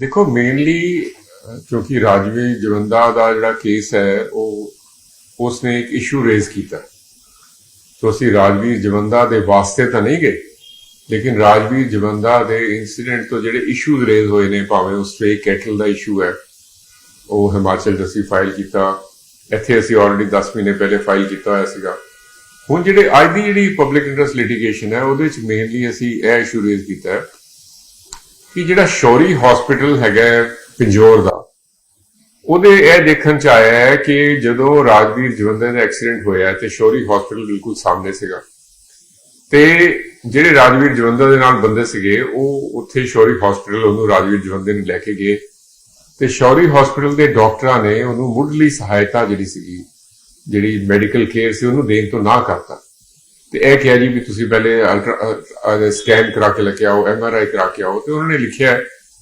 ਦੇਖੋ ਮੇਨਲੀ ਕਿਉਂਕਿ ਰਾਜਵੀਰ ਜਵੰਦਾ ਦਾ ਜਿਹੜਾ ਕੇਸ ਹੈ, ਉਹ, ਉਸਨੇ ਇੱਕ ਇਸ਼ੂ ਰੇਜ਼ ਕੀਤਾ। ਸੋ ਅਸੀਂ ਰਾਜਵੀਰ ਜਵੰਦਾ ਦੇ ਵਾਸਤੇ ਤਾਂ ਨਹੀਂ ਗਏ, ਲੇਕਿਨ ਰਾਜਵੀਰ ਜਵੰਦਾ ਦੇ ਇਨਸੀਡੈਂਟ ਤੋਂ ਜਿਹੜੇ ਇਸ਼ੂਜ਼ ਰੇਜ਼ ਹੋਏ ਨੇ, ਭਾਵੇਂ ਉਹ ਸਟ੍ਰੇ ਕੈਟਲ ਦਾ ਇਸ਼ੂ ਹੈ, ਉਹ ਹਿਮਾਚਲ 'ਚ ਅਸੀਂ ਫਾਈਲ ਕੀਤਾ। ਇੱਥੇ ਅਸੀਂ ਆਲਰੇਡੀ 10 ਮਹੀਨੇ ਪਹਿਲੇ ਫਾਈਲ ਕੀਤਾ ਹੋਇਆ ਸੀਗਾ। ਹੁਣ ਜਿਹੜੇ ਅੱਜ ਦੀ ਜਿਹੜੀ ਪਬਲਿਕ ਇੰਟਰਸਟ ਲਿਟੀਗੇਸ਼ਨ ਹੈ, ਉਹਦੇ ਵਿੱਚ ਮੇਨਲੀ ਅਸੀਂ ਇਹ ਇਸ਼ੂ ਰੇਜ਼ ਕੀਤਾ ਹੈ। ਕਿ ਜਿਹੜਾ ਸ਼ੌਰੀ ਹਸਪੀਟਲ ਹੈਗਾ ਹੈ ਪਿੰਜੌਰ ਦਾ, ਉਹਦੇ ਇਹ ਦੇਖਣ ਚ ਆਇਆ ਹੈ ਕਿ ਜਦੋਂ ਰਾਜਵੀਰ ਜਵੰਦਰ ਦਾ ਐਕਸੀਡੈਂਟ ਹੋਇਆ ਤੇ ਸ਼ੌਰੀ ਹਸਪੀਟਲ ਬਿਲਕੁਲ ਸਾਹਮਣੇ ਸੀਗਾ, ਤੇ ਜਿਹੜੇ ਰਾਜਵੀਰ ਜਵੰਦਰ ਦੇ ਨਾਲ ਬੰਦੇ ਸੀਗੇ, ਉਹ ਉੱਥੇ ਸ਼ੌਰੀ ਹਸਪੀਟਲ ਉਹਨੂੰ ਰਾਜਵੀਰ ਜਵੰਦਰ ਨੂੰ ਲੈ ਕੇ ਗਏ, ਤੇ ਸ਼ੌਰੀ ਹਸਪੀਟਲ ਦੇ ਡਾਕਟਰਾਂ ਨੇ ਉਹਨੂੰ ਮੁੱਢਲੀ ਸਹਾਇਤਾ ਜਿਹੜੀ ਸੀਗੀ, ਜਿਹੜੀ ਮੈਡੀਕਲ ਕੇਅਰ ਸੀ, ਉਹਨੂੰ ਦੇਣ ਤੋਂ ਨਾ ਕਰਤਾ। ਤੇ ਇਹ ਕਿਹਾ ਜੀ ਵੀ ਤੁਸੀਂ ਪਹਿਲੇ ਅਲਟਰਾ ਸਕੈਨ ਕਰਾ ਕੇ ਲੈ ਕੇ ਆਓ ਐਮ ਆਰ ਆਈ ਕਰਾ ਕੇ ਆਓ, ਤੇ ਉਹਨਾਂ ਨੇ ਲਿਖਿਆ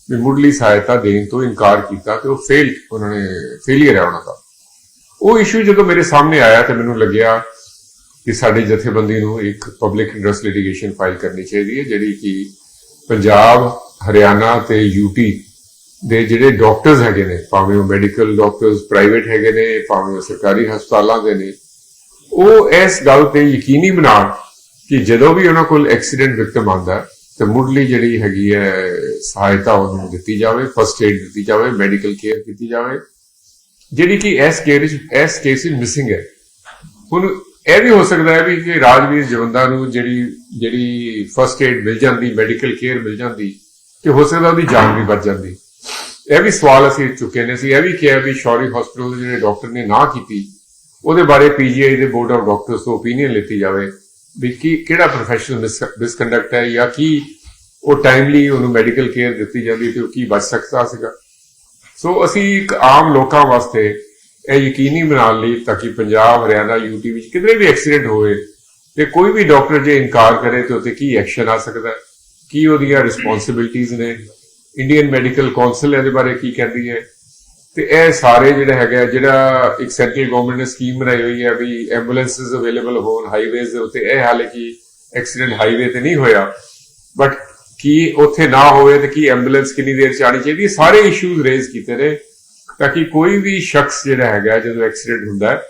ਵੀ ਮੁੱਢਲੀ ਸਹਾਇਤਾ ਦੇਣ ਤੋਂ ਇਨਕਾਰ ਕੀਤਾ ਤੇ ਉਹ ਫੇਲ ਉਹਨਾਂ ਨੇ ਫੇਲਿਅਰ ਹੈ ਉਹਨਾਂ ਦਾ। ਉਹ ਇਸ਼ੂ ਜਦੋਂ ਮੇਰੇ ਸਾਹਮਣੇ ਆਇਆ ਤੇ ਮੈਨੂੰ ਲੱਗਿਆ ਕਿ ਸਾਡੇ ਜਥੇਬੰਦੀ ਨੂੰ ਇੱਕ ਪਬਲਿਕ ਇੰਟਰਸਟ ਲਿਟੀਗੇਸ਼ਨ ਫਾਈਲ ਕਰਨੀ ਚਾਹੀਦੀ ਹੈ, ਜਿਹੜੀ ਕਿ ਪੰਜਾਬ, ਹਰਿਆਣਾ ਤੇ ਯੂਪੀ ਦੇ ਜਿਹੜੇ ਡਾਕਟਰਸ ਹੈਗੇ ਨੇ, ਭਾਵੇਂ ਉਹ ਮੈਡੀਕਲ ਡਾਕਟਰਸ ਪ੍ਰਾਈਵੇਟ ਹੈਗੇ ਨੇ, ਭਾਵੇਂ ਉਹ ਸਰਕਾਰੀ ਹਸਪਤਾਲਾਂ ਦੇ ਨੇ ਉਹ ਇਸ ਗੱਲ ਤੇ ਯਕੀਨੀ ਬਣਾਉਣ ਕਿ ਜਦੋਂ ਵੀ ਉਹਨਾਂ ਕੋਲ ਐਕਸੀਡੈਂਟ ਵਿਕਟਮ ਆਉਂਦਾ, ਤੇ ਮੁੱਢਲੀ ਜਿਹੜੀ ਹੈਗੀ ਹੈ ਸਹਾਇਤਾ ਉਹਨੂੰ ਦਿੱਤੀ ਜਾਵੇ ਫਸਟ ਏਡ ਦਿੱਤੀ ਜਾਵੇ ਮੈਡੀਕਲ ਕੇਅਰ ਕੀਤੀ ਜਾਵੇ। ਜਿਹੜੀ ਕਿ ਇਸ ਕੇਸ ਇਸ ਕੇਸ ਵਿੱਚ ਮਿਸਿੰਗ ਹੈ। ਹੁਣ ਇਹ ਵੀ ਹੋ ਸਕਦਾ ਹੈ ਵੀ ਕਿ ਰਾਜਵੀਰ ਜਵੰਦਾ ਨੂੰ ਜਿਹੜੀ ਜਿਹੜੀ ਫਸਟ ਏਡ ਮਿਲ ਜਾਂਦੀ ਮੈਡੀਕਲ ਕੇਅਰ ਮਿਲ ਜਾਂਦੀ ਕਿ ਹੋ ਸਕਦਾ ਉਹਦੀ ਜਾਨ ਵੀ ਬਚ ਜਾਂਦੀ। ਇਹ ਵੀ ਸਵਾਲ ਅਸੀਂ ਚੁੱਕੇ ਨੇ ਸੀ ਇਹ ਵੀ ਕਿਹਾ ਵੀ ਸ਼ੌਰੀ ਹਸਪੀਟਲ ਦੇ ਜਿਹੜੇ ਡਾਕਟਰ ਨੇ ਨਾ ਕੀਤੀ ਉਹਦੇ ਬਾਰੇ ਪੀਜੀਆਈ ਦੇ ਬੋਰਡ ਆਫ ਡਾਕਟਰਸ ਤੋਂ ਓਪੀਨੀਅਨ ਲਿੱਤੀ ਜਾਵੇ ਵੀ ਕੀ, ਕਿਹੜਾ ਪ੍ਰੋਫੈਸ਼ਨਲ ਮਿਸਕੰਡਕਟ ਹੈ ਜਾਂ ਕੀ ਉਹ ਟਾਈਮਲੀ ਉਹਨੂੰ ਮੈਡੀਕਲ ਕੇਅਰ ਦਿੱਤੀ ਜਾਂਦੀ ਤੇ ਉਹ ਕੀ ਬਚ ਸਕਦਾ ਸੀਗਾ। ਸੋ ਅਸੀਂ ਇੱਕ ਆਮ ਲੋਕਾਂ ਵਾਸਤੇ ਇਹ ਯਕੀਨੀ ਬਣਾਉਣ ਲਈ ਤਾਂ ਕਿ ਪੰਜਾਬ, ਹਰਿਆਣਾ ਯੂਟੀ ਵਿੱਚ ਕਿਤੇ ਵੀ ਐਕਸੀਡੈਂਟ ਹੋਵੇ ਤੇ ਕੋਈ ਵੀ ਡਾਕਟਰ ਜੇ ਇਨਕਾਰ ਕਰੇ ਤੇ ਉੱਤੇ ਕੀ ਐਕਸ਼ਨ ਆ ਸਕਦਾ ਹੈ? ਕੀ ਉਹਦੀਆਂ ਰਿਸਪੌਂਸਿਬਿਲਟੀਆਂ ਨੇ? ਇੰਡੀਅਨ ਮੈਡੀਕਲ ਕਾਉਂਸਲ ਇਹਦੇ ਬਾਰੇ ਕੀ ਕਹਿੰਦੀ ਹੈ? ਤੇ ਇਹ ਸਾਰੇ ਜਿਹੜਾ ਹੈਗਾ ਜਿਹੜਾ ਇੱਕ ਸੈਂਟਰਲ ਗਵਰਨਮੈਂਟ ਨੇ ਸਕੀਮ ਬਣਾਈ ਹੋਈ ਹੈ ਵੀ ਐਂਬੂਲੈਂਸਸ ਅਵੇਲੇਬਲ ਹੋਣ ਹਾਈਵੇਜ਼ ਦੇ ਉੱਤੇ, ਇਹ ਹਾਲੇ ਕਿ ਐਕਸੀਡੈਂਟ ਹਾਈਵੇ ਤੇ ਨਹੀਂ ਹੋਇਆ। ਬਟ ਕੀ ਉੱਥੇ ਨਾ ਹੋਵੇ ਤੇ ਕੀ ਐਂਬੂਲੈਂਸ ਕਿੰਨੀ ਦੇਰ ਚ ਆਣੀ ਚਾਹੀਦੀ ਹੈ ਸਾਰੇ ਇਸ਼ੂਜ਼ ਰੇਜ਼ ਕੀਤੇ ਨੇ। ਤਾਂ ਕਿ ਕੋਈ ਵੀ ਸ਼ਖਸ ਜਿਹੜਾ ਹੈਗਾ, ਜਦੋਂ ਐਕਸੀਡੈਂਟ ਹੁੰਦਾ,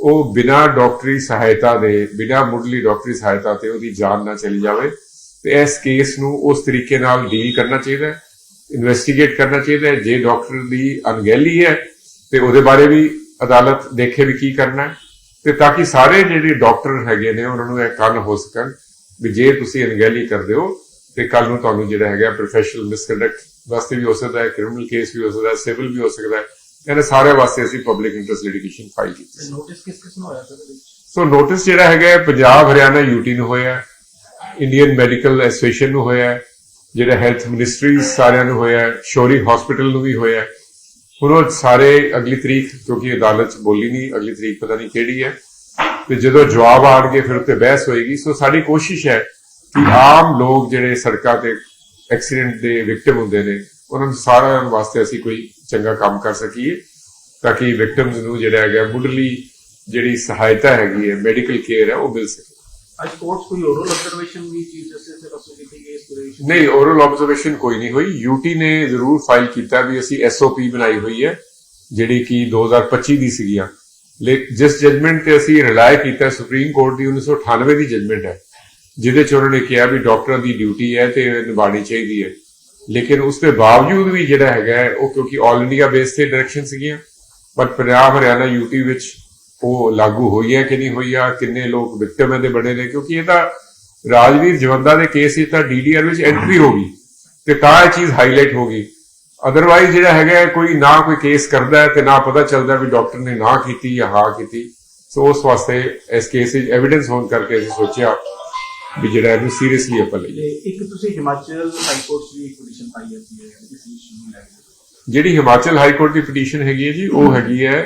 ਉਹ ਬਿਨਾਂ ਡਾਕਟਰੀ ਸਹਾਇਤਾ ਦੇ, ਬਿਨਾਂ ਮੁੱਢਲੀ ਡਾਕਟਰੀ ਸਹਾਇਤਾ ਤੇ ਉਹਦੀ ਜਾਨ ਨਾ ਚਲੀ ਜਾਵੇ। ਤੇ ਇਸ ਕੇਸ ਨੂੰ ਉਸ ਤਰੀਕੇ ਨਾਲ ਡੀਲ ਕਰਨਾ ਚਾਹੀਦਾ ਹੈ। ਇਨਵੈਸਟੀਗੇਟ ਕਰਨਾ ਚਾਹੀਦਾ ਹੈ। ਜੇ ਡਾਕਟਰ ਦੀ ਅਣਗਹਿਲੀ ਹੈ ਤੇ ਉਹਦੇ ਬਾਰੇ ਵੀ ਅਦਾਲਤ ਦੇਖੇ ਵੀ ਕੀ ਕਰਨਾ ਹੈ। ਤੇ ਤਾਂ ਕਿ ਸਾਰੇ ਜਿਹੜੇ ਡਾਕਟਰ ਹੈਗੇ ਨੇ ਉਹਨਾਂ ਨੂੰ ਇਹ ਕੰਨ ਹੋ ਸਕਣ ਵੀ ਜੇ ਤੁਸੀਂ ਅਣਗਹਿਲੀ ਕਰਦੇ ਹੋ ਤੇ ਕੱਲ ਨੂੰ ਤੁਹਾਨੂੰ ਜਿਹੜਾ ਹੈਗਾ ਪ੍ਰੋਫੈਸ਼ਨਲ ਮਿਸਕੰਡਕਟ ਵਾਸਤੇ ਵੀ ਹੋ ਸਕਦਾ ਹੈ ਕ੍ਰਿਮੀਨਲ ਕੇਸ ਵੀ ਹੋ ਸਕਦਾ ਹੈ ਸਿਵਲ ਵੀ ਹੋ ਸਕਦਾ ਹੈ। ਇਹਨਾਂ ਸਾਰੇ ਵਾਸਤੇ ਅਸੀਂ ਪਬਲਿਕ ਇੰਟਰਸਟ ਲਿਟੀਗੇਸ਼ਨ ਫਾਈਲ ਕੀਤੀ ਨੋਟਿਸ ਕਿਸ ਕਿਸ ਨੂੰ ਹੋਇਆ ਸਰ? ਸੋ ਨੋਟਿਸ ਜਿਹੜਾ ਹੈਗਾ ਪੰਜਾਬ ਹਰਿਆਣਾ ਯੂਟੀ ਨੂੰ ਹੋਇਆ ਇੰਡੀਅਨ ਮੈਡੀਕਲ ਐਸੋਸੀਏਸ਼ਨ ਨੂੰ ਹੋਇਆ ਜਿਹੜਾ ਹੈਲਥ ਮਿਨਿਸਟਰੀ ਸਾਰਿਆਂ ਨੂੰ ਹੋਇਆ ਸ਼ੋਰੀ ਸ਼ੌਰੀ ਹਸਪੀਟਲ ਨੂੰ ਵੀ ਹੋਇਆ ਹੁਣ ਉਹ ਸਾਰੇ ਅਗਲੀ ਤਰੀਕ, ਕਿਉਂਕਿ ਅਦਾਲਤ ਚ ਬੋਲੀ ਨਹੀਂ, ਅਗਲੀ ਤਰੀਕ ਪਤਾ ਨਹੀਂ ਕਿਹੜੀ ਹੈ। ਤੇ ਜਦੋਂ ਜਵਾਬ ਆਣਗੇ, ਫਿਰ ਉੱਤੇ ਬਹਿਸ ਹੋਏਗੀ। ਸੋ ਸਾਡੀ ਕੋਸ਼ਿਸ਼ ਹੈ ਕਿ ਆਮ ਲੋਕ ਜਿਹੜੇ ਸੜਕਾਂ ਤੇ ਐਕਸੀਡੈਂਟ ਦੇ ਵਿਕਟਿਮ ਹੁੰਦੇ ਨੇ, ਉਹਨਾਂ ਨੂੰ ਸਾਰਿਆਂ ਵਾਸਤੇ ਅਸੀਂ ਕੋਈ ਚੰਗਾ ਕੰਮ ਕਰ ਸਕੀਏ, ਤਾਂ ਕਿ ਵਿਕਟਿਮਸ ਨੂੰ ਜਿਹੜਾ ਹੈਗਾ ਮੁੱਢਲੀ ਜਿਹੜੀ ਸਹਾਇਤਾ ਹੈਗੀ ਹੈ ਮੈਡੀਕਲ ਕੇਅਰ ਹੈ, ਉਹ ਮਿਲ ਸਕੇ। ਅੱਜ ਕੋਰਟ ਕੋਈ ਓਰਲ ਆਬਜ਼ਰਵੇਸ਼ਨ ਵੀ ਚੀਫ ਜਸਟਿਸ ਦੇ ਪਾਸੋਂ ਕੀਤੀ ਗਈ ਇਸ ਪੂਰੇ ਨਹੀਂ ਓਰਲ ਆਬਜ਼ਰਵੇਸ਼ਨ ਕੋਈ ਨਹੀਂ ਹੋਈ। ਯੂਟੀ ਨੇ ਜ਼ਰੂਰ ਫਾਈਲ ਕੀਤਾ ਵੀ ਅਸੀਂ ਐਸਓਪੀ ਬਣਾਈ ਹੋਈ ਹੈ, ਜਿਹੜੀ ਕਿ 2025 ਦੀ ਸੀਗੀਆਂ ਜਿਸ ਜਜਮੈਂਟ ਤੇ ਅਸੀਂ ਰਿਲਾਈ ਕੀਤਾ ਸੁਪਰੀਮ ਕੋਰਟ ਦੀ 1998 ਦੀ ਜਜਮੈਂਟ ਹੈ, ਜਿਹਦੇ ਚ ਉਹਨਾਂ ਨੇ ਕਿਹਾ ਵੀ ਡਾਕਟਰਾਂ ਦੀ ਡਿਊਟੀ ਹੈ ਤੇ ਇਹ ਨਿਭਾਉਣੀ ਚਾਹੀਦੀ ਹੈ। ਲੇਕਿਨ ਉਸ ਦੇ ਬਾਵਜੂਦ ਵੀ ਜਿਹੜਾ ਹੈਗਾ ਉਹ ਕਿਉਂਕਿ ਆਲ ਇੰਡੀਆ ਬੇਸ ਤੇ ਡਾਇਰੈਕਸ਼ਨ ਸੀਗੀਆਂ ਬਟ ਪੰਜਾਬ, ਹਰਿਆਣਾ ਯੂਟੀ ਵਿੱਚ ਉਹ ਲਾਗੂ ਹੋਈ ਹੈ ਕਿ ਨਹੀਂ ਹੋਈ ਆ ਕਿੰਨੇ ਲੋਕ ਵਿਕਟਮ ਇਹਦੇ ਬਣੇ ਨੇ ਕਿਉਂਕਿ ਇਹ ਤਾਂ ਰਾਜਵੀਰ ਜਵੰਦਾ ਦੇ ਕੇਸ ਵਿੱਚ ਤਾਂ ਡੀਡੀਆਰ ਵਿੱਚ ਐਂਟਰੀ ਹੋ ਗਈ ਤੇ ਤਾਂ ਇਹ ਚੀਜ਼ ਹਾਈਲਾਈਟ ਹੋ ਗਈ। ਅਦਰਵਾਈਜ਼ ਜਿਹੜਾ ਹੈਗਾ ਕੋਈ ਨਾ ਕੋਈ ਕੇਸ ਕਰਦਾ ਤੇ ਨਾ ਪਤਾ ਚੱਲਦਾ ਵੀ ਡਾਕਟਰ ਨੇ ਨਾ ਕੀਤੀ ਜਾਂ ਹਾਂ ਕੀਤੀ। ਸੋ ਉਸ ਵਾਸਤੇ ਇਸ ਕੇਸ ਵਿੱਚ ਐਵੀਡੈਂਸ ਹੋਣ ਕਰਕੇ ਅਸੀਂ ਸੋਚਿਆ ਵੀ ਜਿਹੜਾ ਇਹਨੂੰ ਸੀਰੀਅਸਲੀ ਆਪਾਂ ਲਈਏ। ਤੇ ਇੱਕ ਤੁਸੀਂ ਹਿਮਾਚਲ ਹਾਈ ਕੋਰਟ ਇੱਕ ਪਟੀਸ਼ਨ ਪਾਈ ਹੈ ਜੀ ਇਸ ਇਸ਼ੂ ਨੂੰ ਲੈ ਕੇ ਜਿਹੜੀ ਹਿਮਾਚਲ ਹਾਈ ਕੋਰਟ ਦੀ ਪਟੀਸ਼ਨ ਹੈਗੀ ਹੈ ਜੀ ਉਹ ਹੈਗੀ ਹੈ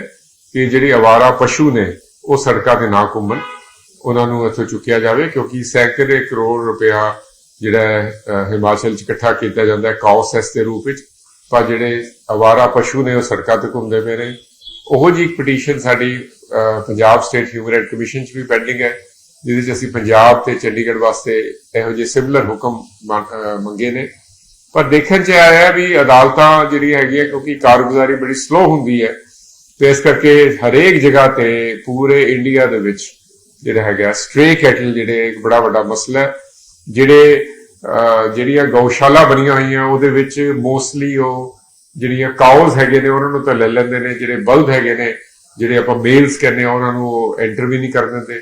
ਕਿ ਜਿਹੜੀ ਅਵਾਰਾ ਪਸ਼ੂ ਨੇ, ਉਹ ਸੜਕਾਂ ਤੇ ਨਾ ਘੁੰਮਣ। ਉਹਨਾਂ ਨੂੰ ਇੱਥੋਂ ਚੁੱਕਿਆ ਜਾਵੇ, ਕਿਉਂਕਿ ਸੈਂਕੜੇ ਕਰੋੜ ਰੁਪਇਆ ਜਿਹੜਾ ਹਿਮਾਚਲ ਚ ਇਕੱਠਾ ਕੀਤਾ ਜਾਂਦਾ ਹੈ ਕਾਉ ਸੈਸ ਦੇ ਰੂਪ ਵਿੱਚ। ਪਰ ਜਿਹੜੇ ਅਵਾਰਾ ਪਸ਼ੂ ਨੇ, ਉਹ ਸੜਕਾਂ ਤੇ ਘੁੰਮਦੇ ਪਏ ਨੇ। ਉਹੋ ਜੀ ਇੱਕ ਪਟੀਸ਼ਨ ਸਾਡੀ Punjab state human right commission ਚ ਵੀ ਪੈਂਡਿੰਗ ਹੈ, ਜਿਹਦੇ ਚ ਅਸੀਂ ਪੰਜਾਬ ਤੇ ਚੰਡੀਗੜ੍ਹ ਵਾਸਤੇ ਇਹੋ ਜਿਹੇ ਸਿਮਿਲਰ ਹੁਕਮ ਮੰਗੇ ਨੇ। ਪਰ ਦੇਖਣ ਚ ਆਇਆ ਵੀ ਅਦਾਲਤਾਂ ਜਿਹੜੀ ਹੈਗੀ ਹੈ ਕਿਉਂਕਿ ਕਾਰਗੁਜ਼ਾਰੀ ਬੜੀ ਸਲੋ ਹੁੰਦੀ ਹੈ ਤੇ ਇਸ ਕਰਕੇ ਹਰੇਕ ਜਗ੍ਹਾ ਤੇ ਪੂਰੇ ਇੰਡੀਆ ਦੇ ਵਿੱਚ ਜਿਹੜਾ ਹੈਗਾ ਸਟ੍ਰੇ ਕੈਟਲ ਜਿਹੜੇ ਇੱਕ ਬੜਾ ਵੱਡਾ ਮਸਲਾ ਹੈ, ਜਿਹੜੇ ਜਿਹੜੀਆਂ ਗਊਸ਼ਾਲਾ ਬਣੀਆਂ ਹੋਈਆਂ, ਉਹਦੇ ਵਿੱਚ ਮੋਸਟਲੀ ਉਹ ਜਿਹੜੀਆਂ ਕਾਉਜ਼ ਹੈਗੇ ਨੇ, ਉਹਨਾਂ ਨੂੰ ਤਾਂ ਲੈ ਲੈਂਦੇ ਨੇ, ਜਿਹੜੇ ਬਲਦ ਹੈਗੇ ਨੇ, ਜਿਹੜੇ ਆਪਾਂ ਮੇਲਸ ਕਹਿੰਦੇ ਆ ਉਹਨਾਂ ਨੂੰ ਐਂਟਰ ਵੀ ਨਹੀਂ ਕਰ ਦਿੰਦੇ।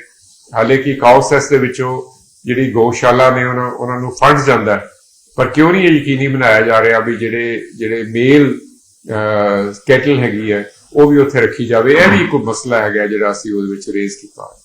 ਹਾਲਾਂਕਿ ਕਿ ਕਾਉਸੈਸ ਦੇ ਵਿੱਚੋਂ ਜਿਹੜੀ ਗਊਸ਼ਾਲਾ ਨੇ, ਉਹਨਾਂ ਉਹਨਾਂ ਨੂੰ ਫੰਡ ਜਾਂਦਾ ਪਰ ਕਿਉਂ ਨਹੀਂ ਇਹ ਯਕੀਨੀ ਬਣਾਇਆ ਜਾ ਰਿਹਾ ਵੀ ਜਿਹੜੇ ਜਿਹੜੇ ਮੇਲ ਕੈਟਲ ਹੈਗੀ ਹੈ ਉਹ ਵੀ ਉੱਥੇ ਰੱਖੀ ਜਾਵੇ। ਇਹ ਵੀ ਇੱਕ ਮਸਲਾ ਹੈਗਾ ਜਿਹੜਾ ਅਸੀਂ ਉਹਦੇ ਵਿੱਚ ਰੇਜ਼ ਕੀਤਾ।